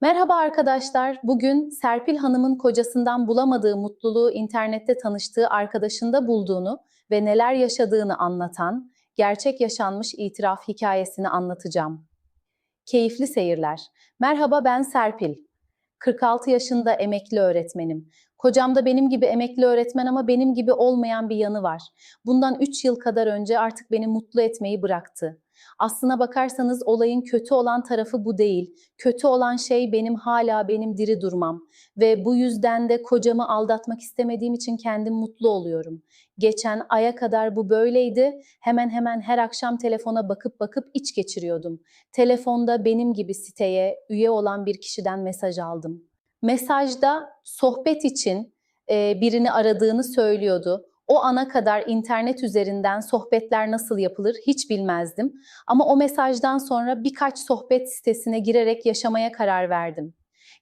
Merhaba arkadaşlar. Bugün Serpil Hanım'ın kocasından bulamadığı mutluluğu internette tanıştığı arkadaşında bulduğunu ve neler yaşadığını anlatan gerçek yaşanmış itiraf hikayesini anlatacağım. Keyifli seyirler. Merhaba ben Serpil. 46 yaşında emekli öğretmenim. Kocam da benim gibi emekli öğretmen ama benim gibi olmayan bir yanı var. Bundan 3 yıl kadar önce artık beni mutlu etmeyi bıraktı. Aslına bakarsanız olayın kötü olan tarafı bu değil. Kötü olan şey benim hala benim diri durmam ve bu yüzden de kocamı aldatmak istemediğim için kendim mutlu oluyorum. Geçen aya kadar bu böyleydi. Hemen hemen her akşam telefona bakıp bakıp iç geçiriyordum. Telefonda benim gibi siteye üye olan bir kişiden mesaj aldım. Mesajda sohbet için birini aradığını söylüyordu. O ana kadar internet üzerinden sohbetler nasıl yapılır hiç bilmezdim. Ama o mesajdan sonra birkaç sohbet sitesine girerek yaşamaya karar verdim.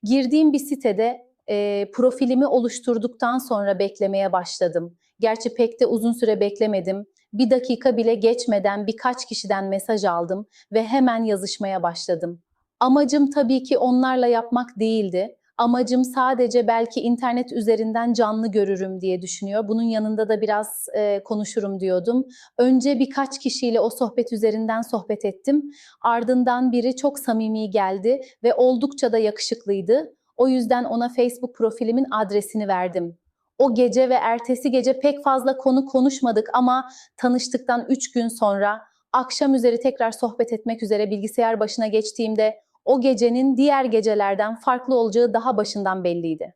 Girdiğim bir sitede e, profilimi oluşturduktan sonra beklemeye başladım. Gerçi pek de uzun süre beklemedim. Bir dakika bile geçmeden birkaç kişiden mesaj aldım ve hemen yazışmaya başladım. Amacım tabii ki onlarla yapmak değildi. Amacım sadece belki internet üzerinden canlı görürüm diye düşünüyor. Bunun yanında da biraz e, konuşurum diyordum. Önce birkaç kişiyle o sohbet üzerinden sohbet ettim. Ardından biri çok samimi geldi ve oldukça da yakışıklıydı. O yüzden ona Facebook profilimin adresini verdim. O gece ve ertesi gece pek fazla konu konuşmadık ama tanıştıktan 3 gün sonra akşam üzeri tekrar sohbet etmek üzere bilgisayar başına geçtiğimde o gecenin diğer gecelerden farklı olacağı daha başından belliydi.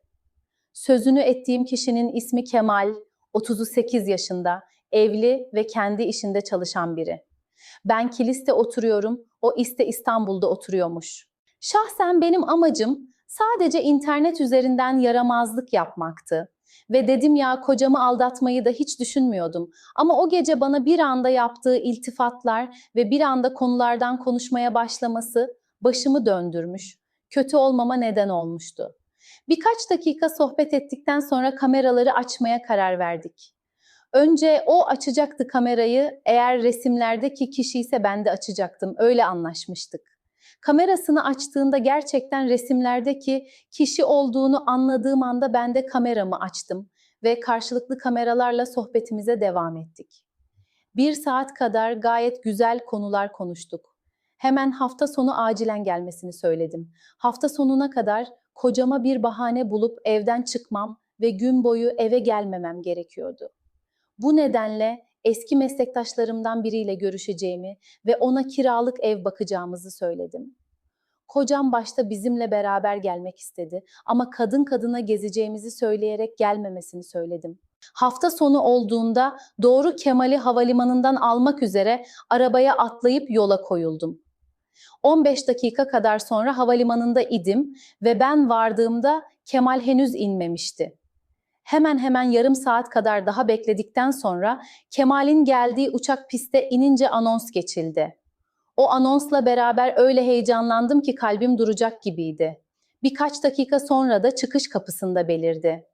Sözünü ettiğim kişinin ismi Kemal, 38 yaşında, evli ve kendi işinde çalışan biri. Ben Kilis'te oturuyorum, o iste İstanbul'da oturuyormuş. Şahsen benim amacım sadece internet üzerinden yaramazlık yapmaktı. Ve dedim ya kocamı aldatmayı da hiç düşünmüyordum. Ama o gece bana bir anda yaptığı iltifatlar ve bir anda konulardan konuşmaya başlaması başımı döndürmüş, kötü olmama neden olmuştu. Birkaç dakika sohbet ettikten sonra kameraları açmaya karar verdik. Önce o açacaktı kamerayı, eğer resimlerdeki kişi ise ben de açacaktım. Öyle anlaşmıştık. Kamerasını açtığında gerçekten resimlerdeki kişi olduğunu anladığım anda ben de kameramı açtım ve karşılıklı kameralarla sohbetimize devam ettik. Bir saat kadar gayet güzel konular konuştuk. Hemen hafta sonu acilen gelmesini söyledim. Hafta sonuna kadar kocama bir bahane bulup evden çıkmam ve gün boyu eve gelmemem gerekiyordu. Bu nedenle eski meslektaşlarımdan biriyle görüşeceğimi ve ona kiralık ev bakacağımızı söyledim. Kocam başta bizimle beraber gelmek istedi ama kadın kadına gezeceğimizi söyleyerek gelmemesini söyledim. Hafta sonu olduğunda doğru Kemal'i havalimanından almak üzere arabaya atlayıp yola koyuldum. 15 dakika kadar sonra havalimanında idim ve ben vardığımda Kemal henüz inmemişti. Hemen hemen yarım saat kadar daha bekledikten sonra Kemal'in geldiği uçak piste inince anons geçildi. O anonsla beraber öyle heyecanlandım ki kalbim duracak gibiydi. Birkaç dakika sonra da çıkış kapısında belirdi.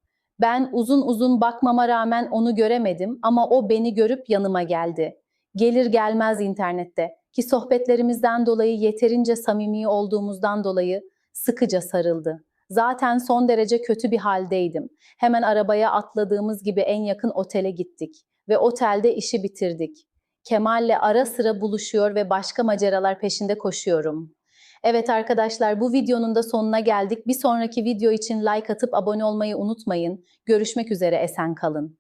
Ben uzun uzun bakmama rağmen onu göremedim ama o beni görüp yanıma geldi. Gelir gelmez internette ki sohbetlerimizden dolayı yeterince samimi olduğumuzdan dolayı sıkıca sarıldı. Zaten son derece kötü bir haldeydim. Hemen arabaya atladığımız gibi en yakın otele gittik ve otelde işi bitirdik. Kemal'le ara sıra buluşuyor ve başka maceralar peşinde koşuyorum. Evet arkadaşlar bu videonun da sonuna geldik. Bir sonraki video için like atıp abone olmayı unutmayın. Görüşmek üzere esen kalın.